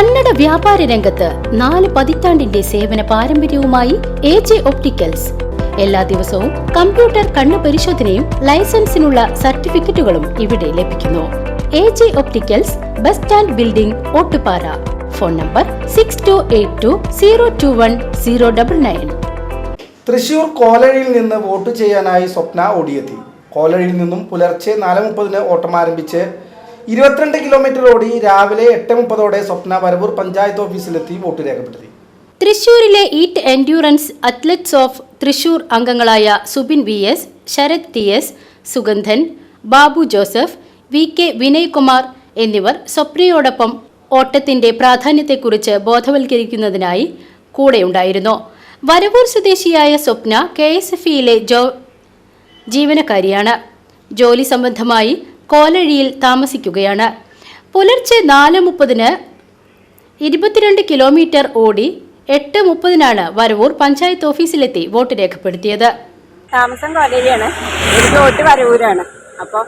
കന്നഡ വ്യാപാര രംഗത്ത് നാല് പതിറ്റാണ്ടിന്റെ സേവന പാരമ്പര്യവുമായി എ ജെ ഒപ്റ്റിക്കൽസ്. എല്ലാ ദിവസവും കമ്പ്യൂട്ടർ കണ്ണു പരിശോധനയും ലൈസൻസിനുള്ള സർട്ടിഫിക്കറ്റുകളും ഇവിടെ ലഭിക്കുന്നു. A J opticals bus stand building Ottupara. Phone number six two eight two zero two one zero double nine Thrissur കോലഴിയിൽ നിന്ന് വോട്ട് ചെയ്യാനായി സ്വപ്ന ഓടിയെത്തി. കോലഴിയിൽ നിന്നും പുലർച്ചെ നാല് മുപ്പതിന് ഓട്ടം ആരംഭിച്ച് ഇരുപത്തിരണ്ട് കിലോമീറ്റർ ഓടി രാവിലെ എട്ട് മുപ്പതോടെ സ്വപ്ന വരവൂർ പഞ്ചായത്ത് ഓഫീസിലെത്തി വോട്ട് രേഖപ്പെടുത്തി. തൃശൂരിലെ eat endurance athletes of Thrissur അംഗങ്ങളായ Subin V S Sarath T S Sugandhan Babu Joseph V K Vinaykumar എന്നിവർ സ്വപ്നയോടൊപ്പം ഓട്ടത്തിന്റെ പ്രാധാന്യത്തെക്കുറിച്ച് ബോധവൽക്കരിക്കുന്നതിനായി കൂടെയുണ്ടായിരുന്നു. വരവൂർ സ്വദേശിയായ സ്വപ്ന കെ എസ് എഫ് ഇയിലെ ജോ ജീവനക്കാരിയാണ്. ജോലി സംബന്ധമായി കോലഴിയിൽ താമസിക്കുകയാണ്. പുലർച്ചെ നാല് മുപ്പതിന് ഇരുപത്തിരണ്ട് കിലോമീറ്റർ ഓടി എട്ട് മുപ്പതിനാണ് വരവൂർ പഞ്ചായത്ത് ഓഫീസിലെത്തി വോട്ട് രേഖപ്പെടുത്തിയത്. താമസം കോലേരിയാണ് എനിക്ക് വോട്ട് വരവൂരാണ്. അപ്പോൾ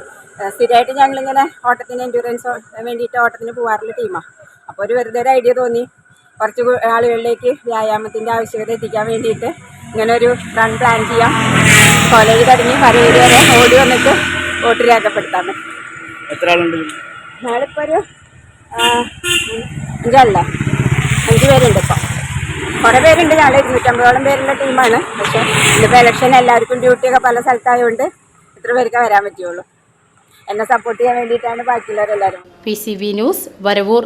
സ്ഥിരമായിട്ട് ഞങ്ങളിങ്ങനെ ഓട്ടത്തിന് എൻഡ്യൂറൻസ് വേണ്ടിയിട്ട് ഓട്ടത്തിന് പോകാറുള്ള ടീമാണ് അപ്പോൾ ഒരു വെറുതെ ഒരു ഐഡിയ തോന്നി. കുറച്ച് ആളുകളിലേക്ക് വ്യായാമത്തിന്റെ ആവശ്യകത എത്തിക്കാൻ വേണ്ടിയിട്ട് ഇങ്ങനെ ഒരു റൺ പ്ലാൻ ചെയ്യാം. കോളേജ് തുടങ്ങി വരവൂര് വരെ ഓടി വന്നിട്ട് വോട്ട് രേഖപ്പെടുത്താൻ എത്ര ആളുണ്ട്? ഞങ്ങളിപ്പോൾ ഒരു അഞ്ചല്ലേ അഞ്ച് പേരുണ്ട് ഇപ്പം. കുറേ പേരുണ്ട് ഞങ്ങൾ ഇരുന്നൂറ്റമ്പതോളം പേരുള്ള ടീമാണ്. പക്ഷെ ഇന്നിപ്പോൾ ഇലക്ഷൻ എല്ലാവർക്കും ഡ്യൂട്ടിയൊക്കെ പല സ്ഥലത്തായതുകൊണ്ട് ഇത്ര പേർക്ക് വരാൻ പറ്റുള്ളൂ. എന്നെ സപ്പോർട്ട് ചെയ്യാൻ വേണ്ടിയിട്ടാണ് ബാക്കിയുള്ളവരെല്ലാവരും P C B news Varavoor